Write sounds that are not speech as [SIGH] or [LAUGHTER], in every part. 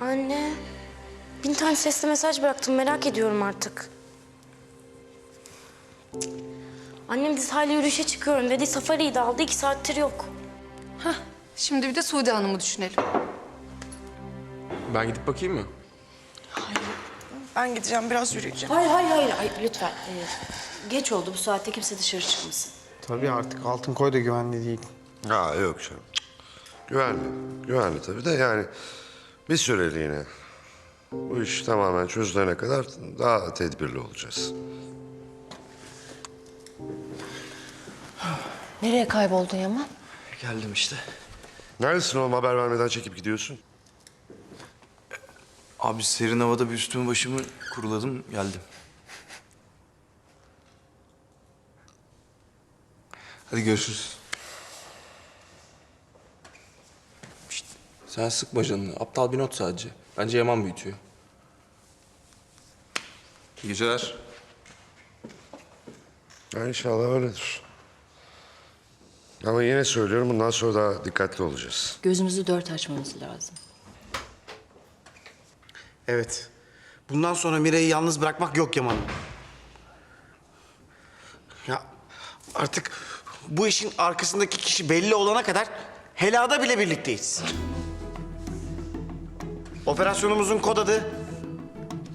Anne, bin tane sesli mesaj bıraktım. Merak ediyorum artık. Annem de sahile yürüyüşe çıkıyorum dedi. Safari'yi de aldı. iki saattir yok. Şimdi bir de Sude Hanım'ı düşünelim. Ben gidip bakayım mı? Ben gideceğim biraz yürüyeceğim. Hayır hayır hayır, hayır lütfen. Ee, geç oldu bu saatte kimse dışarı çıkmasın. Tabii artık altın koy da güvenli değil. Ha yok canım. Güvenli. Güvenli tabii de yani bir süreliğine. Bu iş tamamen çözülene kadar daha tedbirli olacağız. Nereye kayboldun Yaman? Geldim işte. Neredesin oğlum haber vermeden çekip gidiyorsun? Abi serin havada bir üstümü başımı kuruladım geldim. Hadi görüşürüz. Sen sıkma canını. Aptal bir not sadece. Bence Yaman büyütüyor. İyi geceler. Ya inşallah öyledir. Ama yine söylüyorum bundan sonra daha dikkatli olacağız. Gözümüzü dört açmamız lazım. Evet. Bundan sonra Mira'yı yalnız bırakmak yok Yaman. Ya artık bu işin arkasındaki kişi belli olana kadar helada bile birlikteyiz. Operasyonumuzun kod adı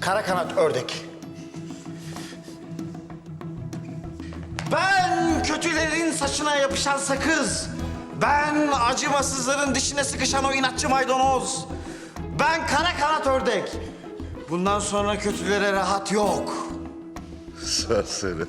Kara Kanat Ördek. Ben kötülerin saçına yapışan sakız. Ben acımasızların dişine sıkışan o inatçı maydanoz. Ben kara kanat ördek. Bundan sonra kötülere rahat yok. Serseri.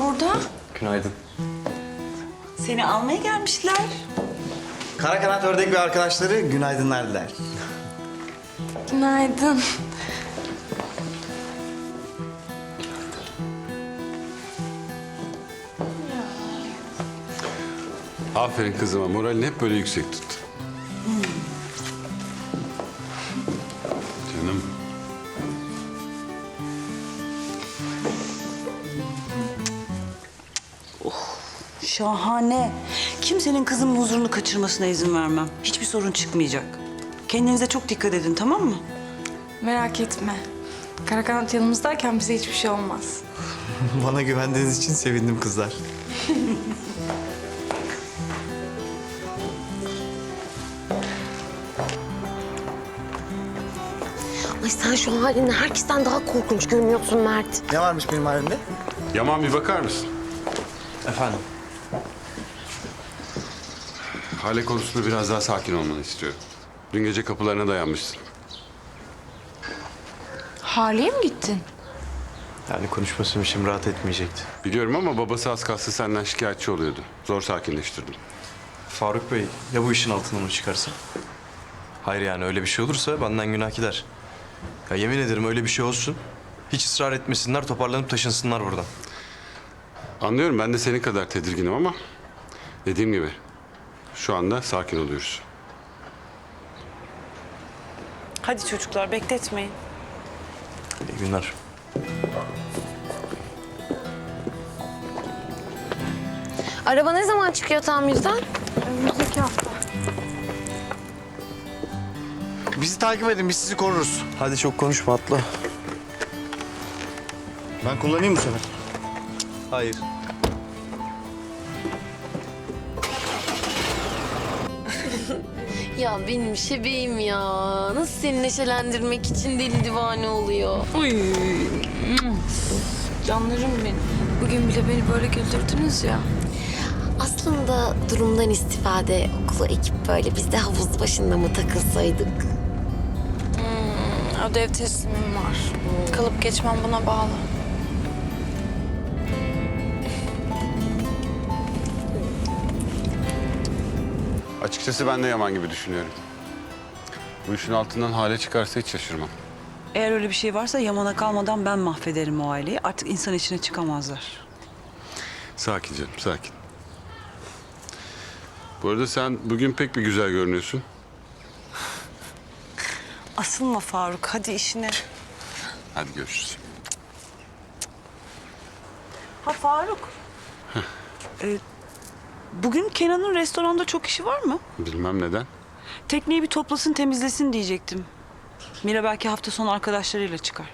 Burada? Günaydın. Seni almaya gelmişler. Kara kanat ördek ve arkadaşları günaydınlar diler. Günaydın. Aferin kızıma. Moralini hep böyle yüksek tut. Şahane. Kimsenin kızımın huzurunu kaçırmasına izin vermem. Hiçbir sorun çıkmayacak. Kendinize çok dikkat edin tamam mı? Merak etme. Karakanat yanımızdayken bize hiçbir şey olmaz. [LAUGHS] Bana güvendiğiniz için sevindim kızlar. Ay sen şu halinle herkesten daha korkunç görünüyorsun Mert. Ne varmış benim halimde? Yaman bir bakar mısın? Efendim? Hale konusunda biraz daha sakin olmanı istiyorum. Dün gece kapılarına dayanmışsın. Haliye mi gittin? Yani konuşmasım için rahat etmeyecekti. Biliyorum ama babası az kalsın senden şikayetçi oluyordu. Zor sakinleştirdim. Faruk Bey ya bu işin altına mı çıkarsa? Hayır yani öyle bir şey olursa benden günah gider. Ya yemin ederim öyle bir şey olsun. Hiç ısrar etmesinler toparlanıp taşınsınlar buradan. Anlıyorum ben de senin kadar tedirginim ama... ...dediğim gibi şu anda sakin oluyoruz. Hadi çocuklar bekletmeyin. İyi günler. Araba ne zaman çıkıyor tamirden? Bizi takip edin, biz sizi koruruz. Hadi çok konuşma atla. Ben kullanayım bu sefer. Hayır. Ya benim şebeğim ya. Nasıl seni neşelendirmek için deli divane oluyor. Canlarım benim. Bugün bile beni böyle güldürdünüz ya. Aslında durumdan istifade okula ekip böyle biz de havuz başında mı takılsaydık? Ödev teslimim var. Kalıp geçmem buna bağlı. Açıkçası ben de Yaman gibi düşünüyorum. Bu işin altından hale çıkarsa hiç şaşırmam. Eğer öyle bir şey varsa Yaman'a kalmadan ben mahvederim o aileyi. Artık insan içine çıkamazlar. Sakin canım, sakin. Bu arada sen bugün pek bir güzel görünüyorsun. Asılma Faruk hadi işine. Hadi görüşürüz. Ha Faruk. Ee, bugün Kenan'ın restoranda çok işi var mı? Bilmem neden. Tekneyi bir toplasın temizlesin diyecektim. Mira belki hafta sonu arkadaşlarıyla çıkar.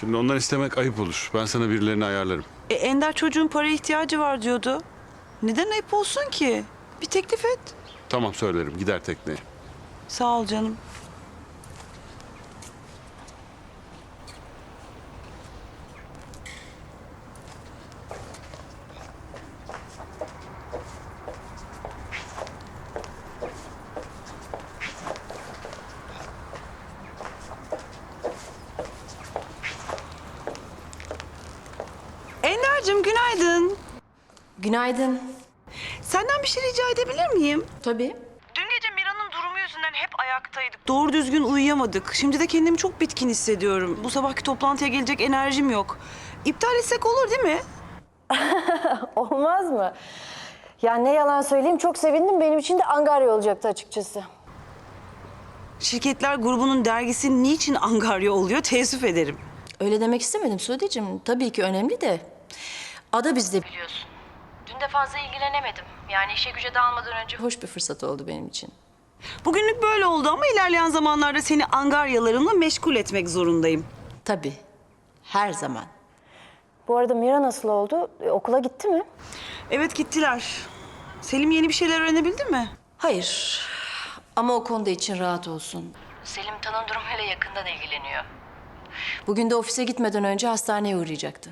Şimdi ondan istemek ayıp olur. Ben sana birilerini ayarlarım. E, Ender çocuğun paraya ihtiyacı var diyordu. Neden ayıp olsun ki? Bir teklif et. Tamam söylerim. Gider tekneye. Sağ ol canım. Ender'cim günaydın. Günaydın. Senden bir şey rica edebilir miyim? Tabii. Dün gece Mira'nın durumu yüzünden hep ayaktaydık. Doğru düzgün uyuyamadık. Şimdi de kendimi çok bitkin hissediyorum. Bu sabahki toplantıya gelecek enerjim yok. İptal etsek olur değil mi? [LAUGHS] Olmaz mı? Ya ne yalan söyleyeyim çok sevindim. Benim için de angarya olacaktı açıkçası. Şirketler grubunun dergisi niçin angarya oluyor teessüf ederim. Öyle demek istemedim Sude'cim. Tabii ki önemli de. Ada bizde biliyorsun. Dün de fazla ilgilenemedim. Yani işe güce dağılmadan önce hoş bir fırsat oldu benim için. Bugünlük böyle oldu ama ilerleyen zamanlarda seni angaryalarımla meşgul etmek zorundayım. Tabii. Her zaman. Bu arada Mira nasıl oldu? E, okula gitti mi? Evet gittiler. Selim yeni bir şeyler öğrenebildi mi? Hayır. Ama o konuda için rahat olsun. Selim Tan'ın durumuyla yakından ilgileniyor. Bugün de ofise gitmeden önce hastaneye uğrayacaktı.